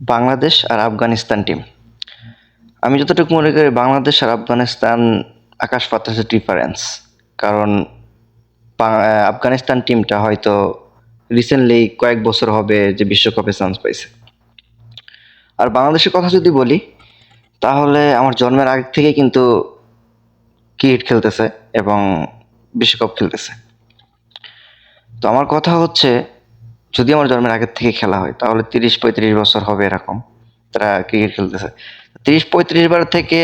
বাংলাদেশ আর আফগানিস্তান টিম আমি যতটুকু মনে করি, বাংলাদেশ আর আফগানিস্তান আকাশ বাতাসের ডিফারেন্স কারণ আফগানিস্তান টিমটা হয়তো রিসেন্টলি কয়েক বছর হবে যে বিশ্বকাপে চান্স পাইছে। আর বাংলাদেশের কথা যদি বলি, তাহলে আমার জন্মের আগ থেকে কিন্তু ক্রিকেট খেলতেছে এবং বিশ্বকাপ খেলতেছে। তো আমার কথা হচ্ছে যদি আমার জন্মের আগের থেকে খেলা হয়, তাহলে তিরিশ পঁয়ত্রিশ বছর হবে এরকম। তারা ক্রিকেট খেলতেছে। তিরিশ পঁয়ত্রিশ বার থেকে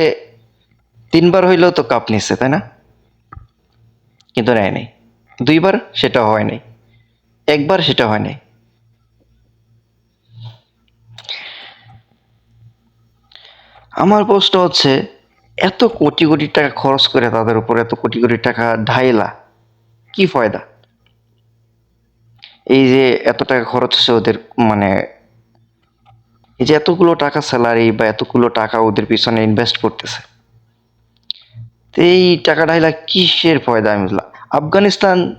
তিনবার হইলেও তো কাপ নিচ্ছে তাই না? কিন্তু নেয় নাই। দুইবার সেটা হয় নাই। একবার সেটা হয় নাই। আমার প্রশ্ন হচ্ছে, এত কোটি কোটি টাকা খরচ করে তাদের উপর এত কোটি কোটি টাকা ঢাইলা, কি ফয়দা? এই যে এত টাকা খরচ হচ্ছে ওদের মানে এই যে এতগুলো টাকা স্যালারি বা এতগুলো টাকা ওদের পিছনে ইনভেস্ট করতেছে এই টাকাটা ঢাইলা কিসের ফয়দা আমি আফগানিস্তান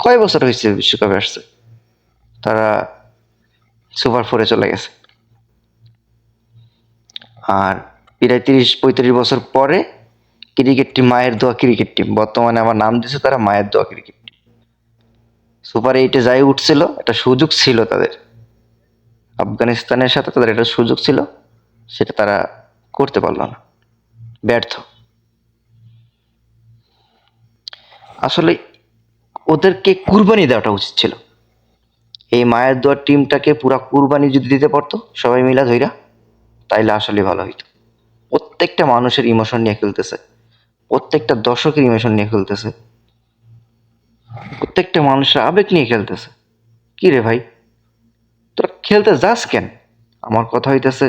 কয় বছর হয়েছে বিশ্বকাপে আসছে? তারা সুপার ফোরে চলে গেছে। আর প্রায় তিরিশ পঁয়ত্রিশ বছর পরে ক্রিকেট টিম মায়ের দোয়া ক্রিকেট টিম বর্তমানে আমার নাম দিয়েছে তারা মায়ের দোয়া ক্রিকেট সুপার এইটে যাই উঠছিল, একটা সুযোগ ছিল তাদের। আফগানিস্তানের সাথে তাদের একটা সুযোগ ছিল, সেটা তারা করতে পারল না। ব্যর্থ। আসলে ওদেরকে কুরবানি দেওয়াটা উচিত ছিল। এই মায়ের দোয়ার টিমটাকে পুরা কুরবানি যদি দিতে পারতো, সবাই মিলা ধইরা, তাইলে আসলে ভালো হইতো। প্রত্যেকটা মানুষের ইমোশন নিয়ে খেলতেছে। প্রত্যেকটা দর্শকের ইমোশন নিয়ে খেলতেছে। প্রত্যেকটা মানুষের আবেগ নিয়ে খেলতেছে। কি রে ভাই? তোরা খেলতে যাস কেন? আমার কথা হইতেছে,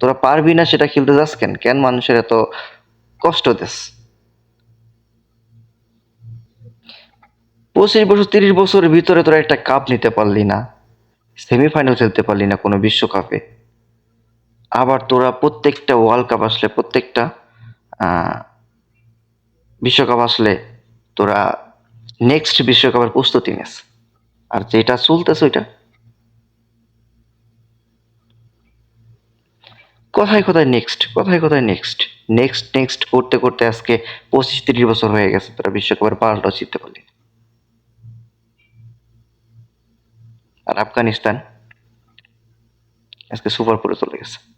তোরা পারবি না সেটা খেলতে যাস কেন? কেন মানুষের এত কষ্ট দেশ পঁচিশ বছর, তিরিশ বছরের ভিতরে তোরা একটা কাপ নিতে পারলি না, সেমিফাইনাল খেলতে পারলি না কোনো বিশ্বকাপে। আবার তোরা প্রত্যেকটা ওয়ার্ল্ড কাপ আসলে, প্রত্যেকটা বিশ্বকাপ আসলে তোরা নেক্সট বিশ্বকাপের প্রস্তুতি নিস আর যেটা চলতেছে ওইটা। কোথায় কোথায় নেক্সট কোথায় কোথায় নেক্সট নেক্সট নেক্সট করতে করতে আজকে পঁচিশ তিরিশ বছর হয়ে গেছে তোরা বিশ্বকাপের পাল্টাও জিততে পারলি। না। আর আফগানিস্তান আজকে সুপার ফোরে চলে গেছে।